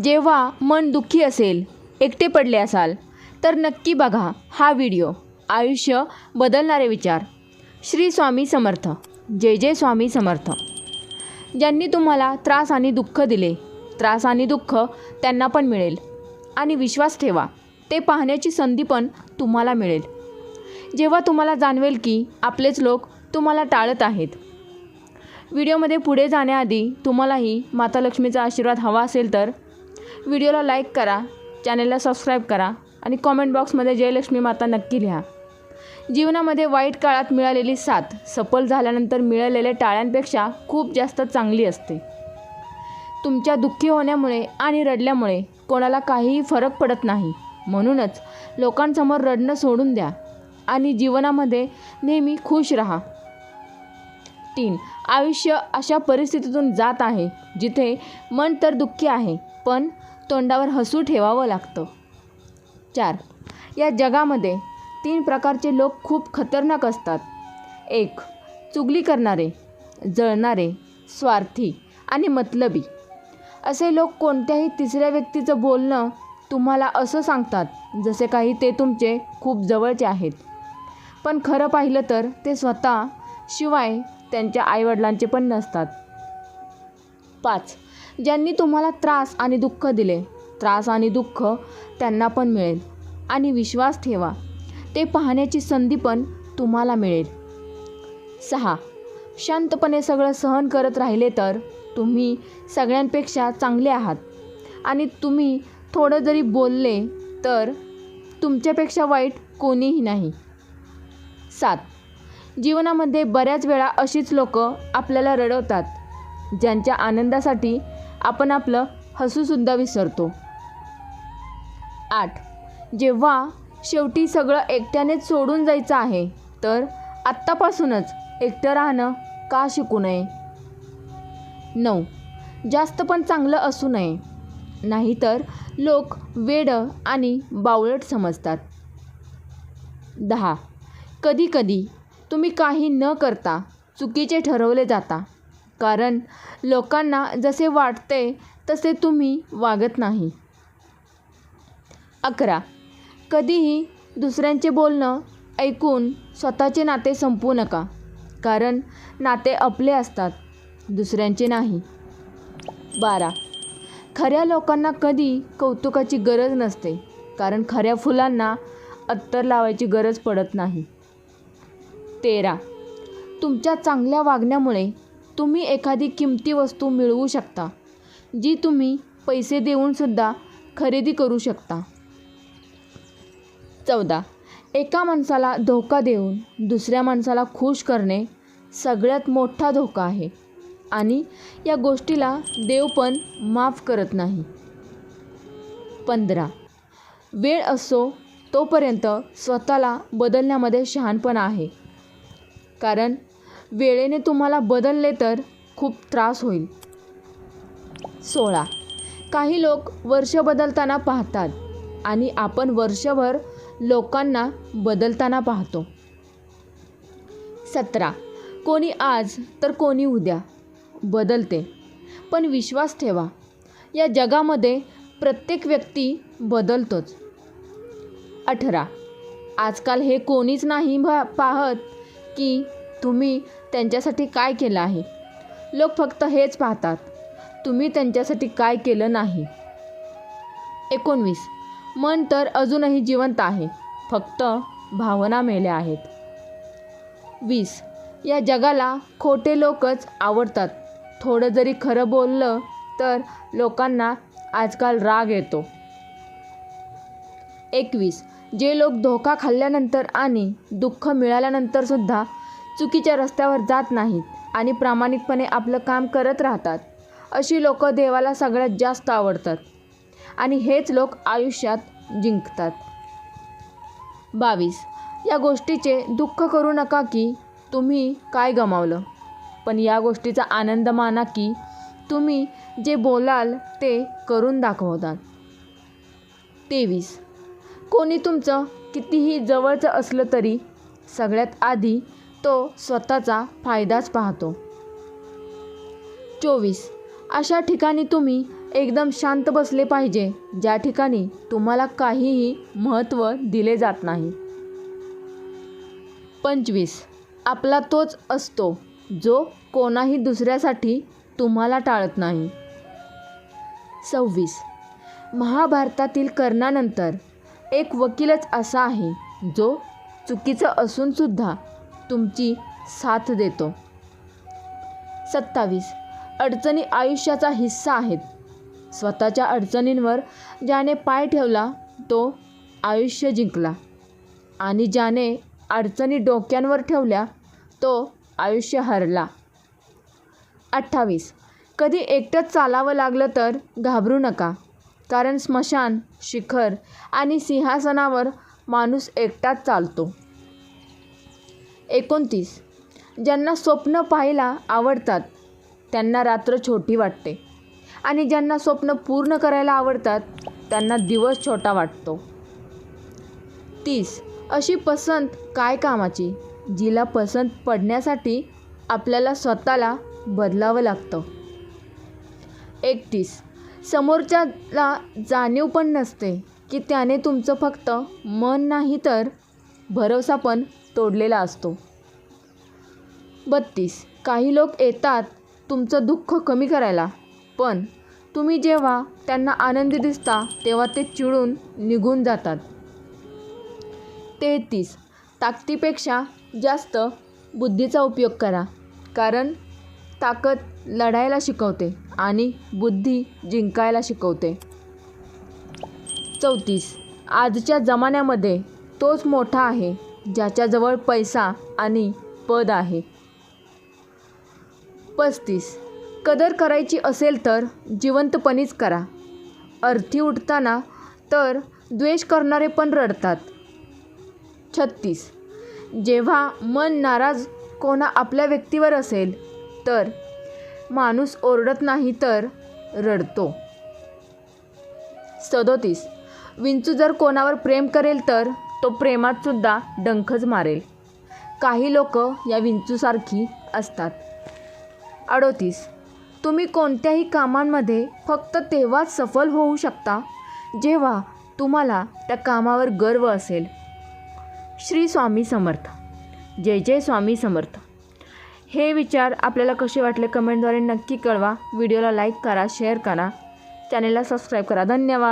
जेव्हा मन दुःखी असेल एकटे पडले असाल तर नक्की बघा हा व्हिडिओ. आयुष्य बदलणारे विचार. श्री स्वामी समर्थ. जय जय स्वामी समर्थ. ज्यांनी तुम्हाला त्रास आणि दुःख दिले त्रास आणि दुःख त्यांना पण मिळेल. आणि विश्वास ठेवा ते पाहण्याची संधी पण तुम्हाला मिळेल. जेव्हा तुम्हाला जाणवेल की आपलेच लोक तुम्हाला टाळत आहेत. व्हिडिओमध्ये पुढे जाण्याआधी तुम्हालाही माता लक्ष्मीचा आशीर्वाद हवा असेल तर व्हिडिओला लाईक करा चॅनलला सबस्क्राईब करा आणि कॉमेंट बॉक्समध्ये जयलक्ष्मी माता नक्की लिहा. जीवनामध्ये वाईट काळात मिळालेली साथ सफल झाल्यानंतर मिळालेल्या टाळ्यांपेक्षा खूप जास्त चांगली असते. तुमच्या दुःखी होण्यामुळे आणि रडल्यामुळे कोणाला काहीही फरक पडत नाही. म्हणूनच लोकांसमोर रडणं सोडून द्या आणि जीवनामध्ये नेहमी खुश राहा. तीन. आयुष्य अशा परिस्थितीतून जात आहे जिथे मन तर दुःखी आहे पण तोंडावर हसू ठेवावं लागतं. चार. या जगामध्ये तीन प्रकारचे लोक खूप खतरनाक असतात. एक चुगली करणारे जळणारे स्वार्थी आणि मतलबी. असे लोक कोणत्याही तिसऱ्या व्यक्तीचं बोलणं तुम्हाला असं सांगतात जसे काही ते तुमचे खूप जवळचे आहेत. पण खरं पाहिलं तर ते स्वतः शिवाय त्यांच्या आईवडिलांचे पण नसतात. पाच. ज्यांनी तुम्हाला त्रास आणि दुःख दिले त्रास आणि दुःख त्यांना पण मिळेल. आणि विश्वास ठेवा ते पाहण्याची संधी पण तुम्हाला मिळेल. सहा. शांतपणे सगळं सहन करत राहिले तर तुम्ही सगळ्यांपेक्षा चांगले आहात. आणि तुम्ही थोडं जरी बोलले तर तुमच्यापेक्षा वाईट कोणीही नाही. सात. जीवनामध्ये बऱ्याच वेळा अशीच लोक आपल्याला रडवतात ज्यांच्या आनंदासाठी आपण आपलं हसूसुद्धा विसरतो. आठ. जेव्हा शेवटी सगळं एकट्यानेच सोडून जायचं आहे तर आत्तापासूनच एकटं राहणं का शिकू नये? नऊ. जास्त पण चांगलं असू नये. नाहीतर लोक वेडं आणि बावळट समजतात. दहा. कधीकधी तुम्ही काही न करता चुकीचे ठरवले जाता. कारण लोकांना जसे वाटते तसे तुम्ही वागत नाही. अकरा. कधीही दुसऱ्यांचे बोलणं ऐकून स्वतःचे नाते संपवू नका. कारण नाते आपले असतात दुसऱ्यांचे नाही. बारा. खऱ्या लोकांना कधी कौतुकाची गरज नसते. कारण खऱ्या फुलांना अत्तर लावायची गरज पडत नाही. तेरा. तुमच्या चांगल्या वागण्यामुळे तुम्ही एखादी किमती वस्तू मिळवू शकता जी तुम्ही पैसे देऊनसुद्धा खरेदी करू शकता. चौदा. एका माणसाला धोका देऊन दुसऱ्या माणसाला खुश करणे सगळ्यात मोठा धोका आहे आणि या गोष्टीला देव पण माफ करत नाही. पंधरा. वेळ असो तोपर्यंत स्वतःला बदलण्यामध्ये शहाणपणा आहे. कारण वेळेने तुम्हाला बदलले तर खूप त्रास होईल. सोळा. काही लोक वर्ष बदलताना पाहतात आणि आपण वर्षभर लोकांना बदलताना पाहतो. सतरा. कोणी आज तर कोणी उद्या. बदलते. पण विश्वास ठेवा. या जगामध्ये प्रत्येक व्यक्ती बदलतोच. अठरा. आजकाल हे कोणीच नाही भा पाहत की तुम्ही त्यांच्यासाठी काय केलं आहे? लोक फक्त हेच पाहतात. तुम्ही त्यांच्यासाठी काय केलं नाही? एकोणवीस. मन तर अजूनही जिवंत आहे. फक्त भावना मेल्या आहेत. वीस. या जगाला खोटे लोकच आवडतात. थोडं जरी खरं बोललं तर लोकांना आजकाल राग येतो. एकवीस. जे लोक धोका खाल्ल्यानंतर आणि दुःख मिळाल्यानंतरसुद्धा चुकीच्या रस्त्यावर जात नाहीत आणि प्रामाणिकपणे आपलं काम करत राहतात अशी लोकं देवाला सगळ्यात जास्त आवडतात. आणि हेच लोक आयुष्यात जिंकतात. बावीस. या गोष्टीचे दुःख करू नका की तुम्ही काय गमावलं. पण या गोष्टीचा आनंद माना की तुम्ही जे बोलाल ते करून दाखवतात. तेवीस. कोणी तुमचं कितीही जवळचं असलं तरी सगळ्यात आधी तो स्वतःचा फायदाच पाहतो. चोवीस. अशा ठिकाणी तुम्ही एकदम शांत बसले पाहिजे ज्या ठिकाणी तुम्हाला काहीही महत्त्व दिले जात नाही. पंचवीस. आपला तोच असतो जो कोणाही दुसऱ्यासाठी तुम्हाला टाळत नाही. सव्वीस. महाभारतातील कर्णानंतर एक वकीलच असा आहे जो चुकीचं असूनसुद्धा तुमची साथ देतो. सत्तावीस. अडचणी आयुष्याचा हिस्सा आहेत. स्वतःच्या अडचणींवर ज्याने पाय ठेवला तो आयुष्य जिंकला. आणि ज्याने अडचणी डोक्यांवर ठेवल्या तो आयुष्य हरला. अठ्ठावीस. कधी एकटंच चालावं लागलं तर घाबरू नका. कारण स्मशान शिखर आणि सिंहासनावर माणूस एकटाच चालतो. एकोणतीस. ज्यांना स्वप्न पाहायला आवडतात त्यांना रात्र छोटी वाटते. आणि ज्यांना स्वप्न पूर्ण करायला आवडतात त्यांना दिवस छोटा वाटतो. तीस. अशी पसंत काय कामाची? जिला पसंत पडण्यासाठी आपल्याला स्वतःला बदलावं लागतं. एकतीस. समोरच्याला जाणीव पण नसते की त्याने तुमचं फक्त मन नाही तर भरवसा पण तोडलेला असतो. बत्तीस. काही लोक येतात तुमचं दुःख कमी करायला पण तुम्ही जेव्हा त्यांना आनंदी दिसता तेव्हा ते चिडून निघून जातात. तेहतीस. ताकदीपेक्षा जास्त बुद्धीचा उपयोग करा कारण ताकद लढायला शिकवते आणि बुद्धी जिंकायला शिकवते. चौतीस. आजच्या जमान्यामध्ये तोच मोठा आहे ज्याच्याजवळ पैसा आणि पद आहे. पस्तीस. कदर करायची असेल तर जिवंतपणीच करा. अर्थी उठताना तर द्वेष करणारे पण रडतात. छत्तीस. जेव्हा मन नाराज कोणा आपल्या व्यक्तीवर असेल तर माणूस ओरडत नाही तर रडतो. सदोतीस विंचू जर कोणावर प्रेम करेल तर तो प्रेमातसुद्धा डंखच मारेल. काही लोक या विंचूसारखी असतात. अडोतीस तुम्ही कोणत्याही कामांमध्ये फक्त तेव्हाच सफल होऊ शकता जेव्हा तुम्हाला त्या कामावर गर्व असेल. श्री स्वामी समर्थ. जय जय स्वामी समर्थ. हे विचार आपल्याला कसे वाटले कमेंटद्वारे नक्की कळवा. व्हिडिओला लाईक करा शेअर करा. चॅनेलला सबस्क्राईब करा. धन्यवाद.